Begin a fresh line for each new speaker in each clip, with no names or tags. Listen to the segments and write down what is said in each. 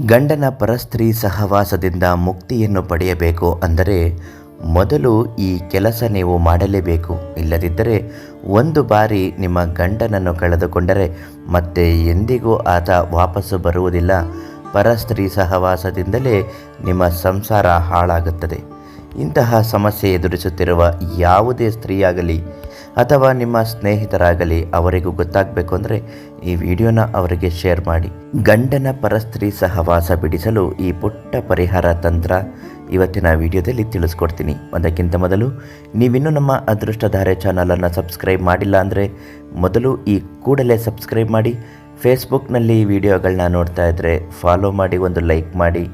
ಗಂಡನ ಪರಸ್ತ್ರೀ ಸಹವಾಸದಿಂದ ಮುಕ್ತಿಯನ್ನು ಪಡೆಯಬೇಕು ಅಂದರೆ ಮೊದಲು ಈ ಕೆಲಸ ನೀವು ಮಾಡಲೇಬೇಕು. ಇಲ್ಲದಿದ್ದರೆ ಒಂದು ಬಾರಿ ನಿಮ್ಮ ಗಂಡನನ್ನು ಕಳೆದುಕೊಂಡರೆ ಮತ್ತೆ ಎಂದಿಗೂ ಆತ ವಾಪಸ್ಸು ಬರುವುದಿಲ್ಲ. ಪರಸ್ತ್ರೀ ಸಹವಾಸದಿಂದಲೇ ನಿಮ್ಮ ಸಂಸಾರ ಹಾಳಾಗುತ್ತದೆ. ಇಂತಹ ಸಮಸ್ಯೆ ಎದುರಿಸುತ್ತಿರುವ ಯಾವುದೇ ಸ್ತ್ರೀಯಾಗಲಿ ಅಥವಾ ನಿಮ್ಮ ಸ್ನೇಹಿತರಾಗಲಿ ಅವರಿಗೂ ಗೊತ್ತಾಗಬೇಕು ಅಂದರೆ ಈ ವಿಡಿಯೋನ ಅವರಿಗೆ ಶೇರ್ ಮಾಡಿ. ಗಂಡನ ಪರಸ್ತ್ರೀ ಸಹವಾಸ ಬಿಡಿಸಲು ಈ ಪುಟ್ಟ ಪರಿಹಾರ ತಂತ್ರ ಇವತ್ತಿನ ವಿಡಿಯೋದಲ್ಲಿ ತಿಳಿಸ್ಕೊಡ್ತೀನಿ. ಅದಕ್ಕಿಂತ ಮೊದಲು, ನೀವಿನ್ನೂ ನಮ್ಮ ಅದೃಷ್ಟಧಾರೆ ಚಾನಲನ್ನು ಸಬ್ಸ್ಕ್ರೈಬ್ ಮಾಡಿಲ್ಲ ಅಂದರೆ ಮೊದಲು ಈ ಕೂಡಲೇ ಸಬ್ಸ್ಕ್ರೈಬ್ ಮಾಡಿ. ಫೇಸ್ಬುಕ್ನಲ್ಲಿ ವಿಡಿಯೋಗಳನ್ನ ನೋಡ್ತಾ ಇದ್ದರೆ ಫಾಲೋ ಮಾಡಿ, ಒಂದು ಲೈಕ್ ಮಾಡಿ.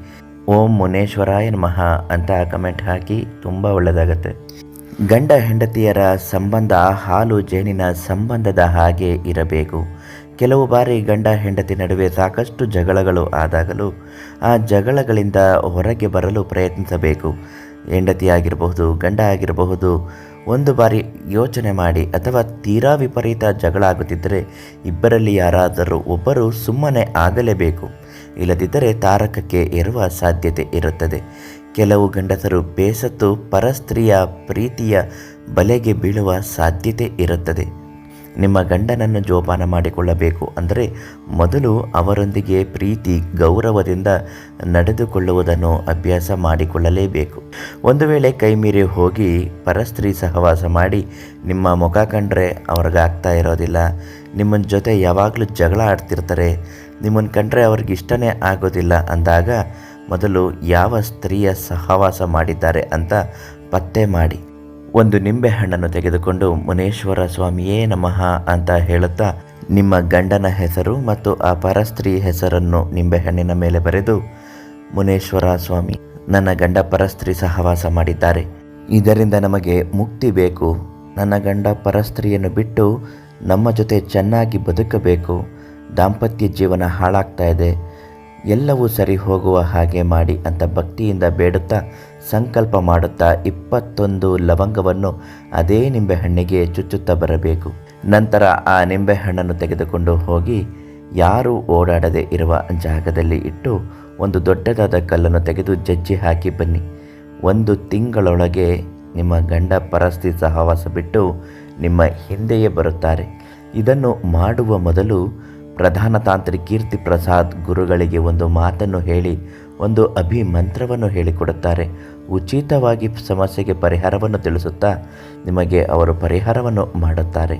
ಓಂ ಮುನೇಶ್ವರಾಯ ನಮಃ ಅಂತ ಕಮೆಂಟ್ ಹಾಕಿ ತುಂಬ ಒಳ್ಳೆಯದಾಗತ್ತೆ. ಗಂಡ ಹೆಂಡತಿಯರ ಸಂಬಂಧ ಹಾಲು ಜೇನಿನ ಸಂಬಂಧದ ಹಾಗೆ ಇರಬೇಕು. ಕೆಲವು ಬಾರಿ ಗಂಡ ಹೆಂಡತಿ ನಡುವೆ ಸಾಕಷ್ಟು ಜಗಳಗಳು ಆದಾಗಲೂ ಆ ಜಗಳಗಳಿಂದ ಹೊರಗೆ ಬರಲು ಪ್ರಯತ್ನಿಸಬೇಕು. ಹೆಂಡತಿ ಆಗಿರಬಹುದು ಗಂಡ ಆಗಿರಬಹುದು, ಒಂದು ಬಾರಿ ಯೋಚನೆ ಮಾಡಿ ಅಥವಾ ತೀರಾ ವಿಪರೀತ ಜಗಳ ಆಗುತ್ತಿದ್ದರೆ ಇಬ್ಬರಲ್ಲಿ ಯಾರಾದರೂ ಒಬ್ಬರು ಸುಮ್ಮನೆ ಆಗಲೇಬೇಕು. ಇಲ್ಲದಿದ್ದರೆ ತಾರಕಕ್ಕೆ ಏರುವ ಸಾಧ್ಯತೆ ಇರುತ್ತದೆ. ಕೆಲವು ಗಂಡಸರು ಬೇಸತ್ತು ಪರಸ್ತ್ರೀಯ ಪ್ರೀತಿಯ ಬಲೆಗೆ ಬೀಳುವ ಸಾಧ್ಯತೆ ಇರುತ್ತದೆ. ನಿಮ್ಮ ಗಂಡನನ್ನು ಜೋಪಾನ ಮಾಡಿಕೊಳ್ಳಬೇಕು ಅಂದರೆ ಮೊದಲು ಅವರೊಂದಿಗೆ ಪ್ರೀತಿ, ಗೌರವದಿಂದ ನಡೆದುಕೊಳ್ಳುವುದನ್ನು ಅಭ್ಯಾಸ ಮಾಡಿಕೊಳ್ಳಲೇಬೇಕು. ಒಂದು ವೇಳೆ ಕೈಮೀರಿ ಹೋಗಿ ಪರಸ್ತ್ರೀ ಸಹವಾಸ ಮಾಡಿ, ನಿಮ್ಮ ಮುಖ ಕಂಡ್ರೆ ಅವ್ರಿಗಾಗ್ತಾ ಇರೋದಿಲ್ಲ. ನಿಮ್ಮ ಜೊತೆ ಯಾವಾಗಲೂ ಜಗಳ ಆಡ್ತಿರ್ತಾರೆ. ನಿಮ್ಮನ್ನು ಕಂಡ್ರೆ ಅವ್ರಿಗೆ ಇಷ್ಟನೇ ಆಗೋದಿಲ್ಲ ಅಂದಾಗ ಮೊದಲು ಯಾವ ಸ್ತ್ರೀಯ ಸಹವಾಸ ಮಾಡಿದ್ದಾರೆ ಅಂತ ಪತ್ತೆ ಮಾಡಿ. ಒಂದು ನಿಂಬೆಹಣ್ಣನ್ನು ತೆಗೆದುಕೊಂಡು ಮುನೇಶ್ವರ ಸ್ವಾಮಿಯೇ ನಮಃ ಅಂತ ಹೇಳುತ್ತಾ ನಿಮ್ಮ ಗಂಡನ ಹೆಸರು ಮತ್ತು ಆ ಪರಸ್ತ್ರೀ ಹೆಸರನ್ನು ನಿಂಬೆಹಣ್ಣಿನ ಮೇಲೆ ಬರೆದು, ಮುನೇಶ್ವರ ಸ್ವಾಮಿ, ನನ್ನ ಗಂಡ ಪರಸ್ತ್ರೀ ಸಹವಾಸ ಮಾಡಿದ್ದಾರೆ. ಇದರಿಂದ ನಮಗೆ ಮುಕ್ತಿ ಬೇಕು. ನನ್ನ ಗಂಡ ಪರಸ್ತ್ರೀಯನ್ನು ಬಿಟ್ಟು ನಮ್ಮ ಜೊತೆ ಚೆನ್ನಾಗಿ ಬದುಕಬೇಕು. ದಾಂಪತ್ಯ ಜೀವನ ಹಾಳಾಗ್ತಾ ಇದೆ. ಎಲ್ಲವೂ ಸರಿ ಹೋಗುವ ಹಾಗೆ ಮಾಡಿ ಅಂತ ಭಕ್ತಿಯಿಂದ ಬೇಡುತ್ತಾ ಸಂಕಲ್ಪ ಮಾಡುತ್ತಾ ಇಪ್ಪತ್ತೊಂದು ಲವಂಗವನ್ನು ಅದೇ ನಿಂಬೆಹಣ್ಣಿಗೆ ಚುಚ್ಚುತ್ತಾ ಬರಬೇಕು. ನಂತರ ಆ ನಿಂಬೆಹಣ್ಣನ್ನು ತೆಗೆದುಕೊಂಡು ಹೋಗಿ ಯಾರೂ ಓಡಾಡದೆ ಇರುವ ಜಾಗದಲ್ಲಿ ಇಟ್ಟು ಒಂದು ದೊಡ್ಡದಾದ ಕಲ್ಲನ್ನು ತೆಗೆದು ಜಜ್ಜಿ ಹಾಕಿ ಬನ್ನಿ. ಒಂದು ತಿಂಗಳೊಳಗೆ ನಿಮ್ಮ ಗಂಡ ಪರಸ್ತಿ ಸಹವಾಸ ಬಿಟ್ಟು ನಿಮ್ಮ ಹಿಂದೆಯೇ ಬರುತ್ತಾರೆ. ಇದನ್ನು ಮಾಡುವ ಮೊದಲು ಪ್ರಧಾನ ತಾಂತ್ರಿ ಕೀರ್ತಿ ಪ್ರಸಾದ್ ಗುರುಗಳಿಗೆ ಒಂದು ಮಾತನ್ನು ಹೇಳಿ, ಒಂದು ಅಭಿಮಂತ್ರವನ್ನು ಹೇಳಿಕೊಡುತ್ತಾರೆ ಉಚಿತವಾಗಿ ಸಮಸ್ಯೆಗೆ ಪರಿಹಾರವನ್ನು ತಿಳಿಸುತ್ತಾ ನಿಮಗೆ ಅವರು ಪರಿಹಾರವನ್ನು ಮಾಡುತ್ತಾರೆ.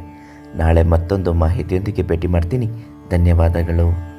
ನಾಳೆ ಮತ್ತೊಂದು ಮಾಹಿತಿಯೊಂದಿಗೆ ಭೇಟಿ ಮಾಡ್ತೀನಿ. ಧನ್ಯವಾದಗಳು.